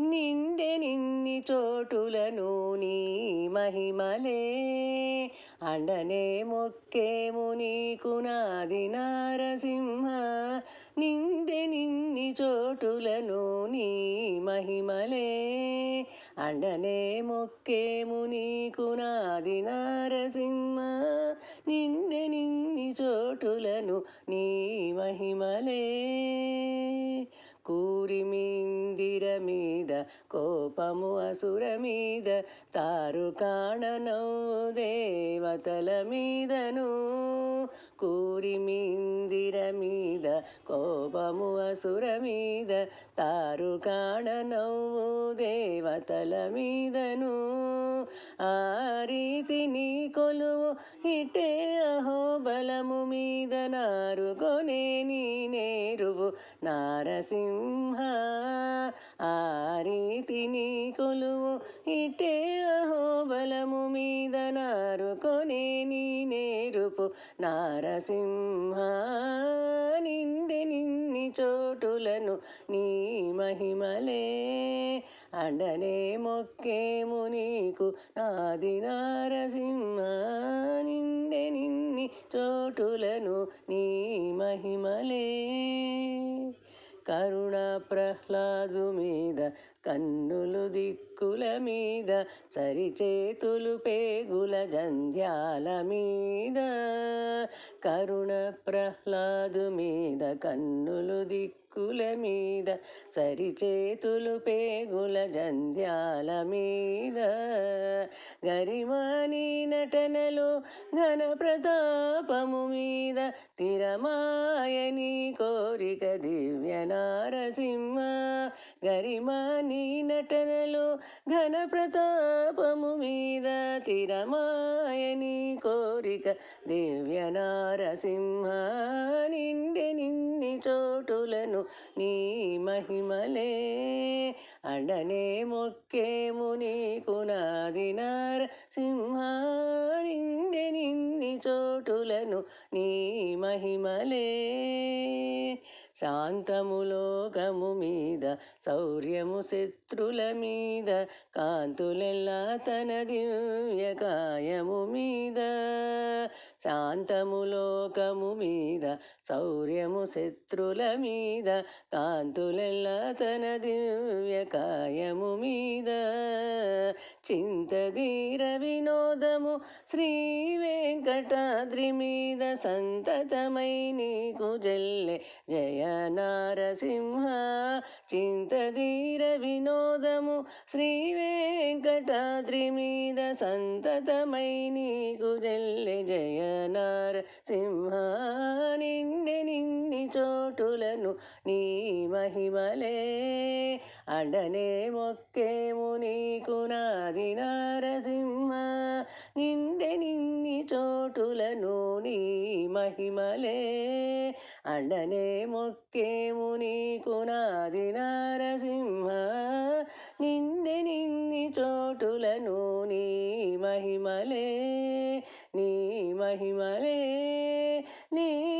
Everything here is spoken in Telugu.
నిండె నిన్ని చోటులను నీ మహిమలే. అండనే మొక్కేము నీకు నాది నారసింహ. నిండె నిన్ని చోటులను నీ మహిమలే. అండనే మొక్కేము నీకు నాది నారసింహ. నిండె నిన్ని చోటులను నీ మహిమలే. కూరిమిందిర మీద కోపము అసుర మీద తారు కాణనవు దేవతల మీదను కూరిమిందిర మీద కో కోపము అసుర మీద తారు కాణనవు దేవతల మీదను. ఆ రీతి నీ కొలువు ఇటే అహో బలము మీద నారుకొనే నీ నేరువు నారసింహ. ఆ రీతి నీ కొలువు ఇటే అహో బలము మీద నారుకొనే నీ నేరుపు నారసింహ. నిండిని చోటులను నీ మహిమలే. అడనే మొక్కేము నీకు నాది నారసింహ నిండె నిన్ని చోటులను నీ మహిమలే. కరుణ ప్రహ్లాదు మీద కన్నులు దిక్కుల మీద సరిచేతులు పేగుల జంధ్యాల మీద. కరుణ ప్రహ్లాదు మీద కన్నులు చిక్కుల మీద సరిచేతులు పేగుల జంధ్యాల మీద. గరిమాని నటనలో ఘన ప్రతాపము మీద. తిరమాయని కోరిక దివ్య నారసింహ. గరిమాని నటనలో ఘన ప్రతాపము మీద. తిరమాయని కోరిక దివ్య నారసింహ. నిండె నిన్ని చోటులను నీ మహిమలే. అడనే మొక్కేము నీకు నాది నారసింహ నిన్ని చోటులను నీ మహిమలే. శాంతము లోకము మీద శౌర్యము శత్రుల మీద కాంతులెల్లా తన దివ్యకాయము మీద. శాంతము లోకము మీద శౌర్యము శత్రుల మీద కాంతులెల్లా తన దివ్యకాయము మీద. చింతధీర వినోదము శ్రీ వెంకటాద్రి మీద సంతతమై నీకు జల్లె జయ నారసింహ చింతధీర వినోదము శ్రీ వెంకటాద్రి మీద సంతతమై నీకు జల్లె జయ నారసింహ. నిండె నిన్ని చోటులను నీ మహిమలే అడనే మొక్కేము నీకు నాది నారసింహ. నిండె నిన్ని చోటులను నీ మహిమలే. అండనే మొక్కేము నీకు నాది నారసింహ. నిండె నిన్ని చోటులను నీ మహిమలే. నీ మహిమలే. నీ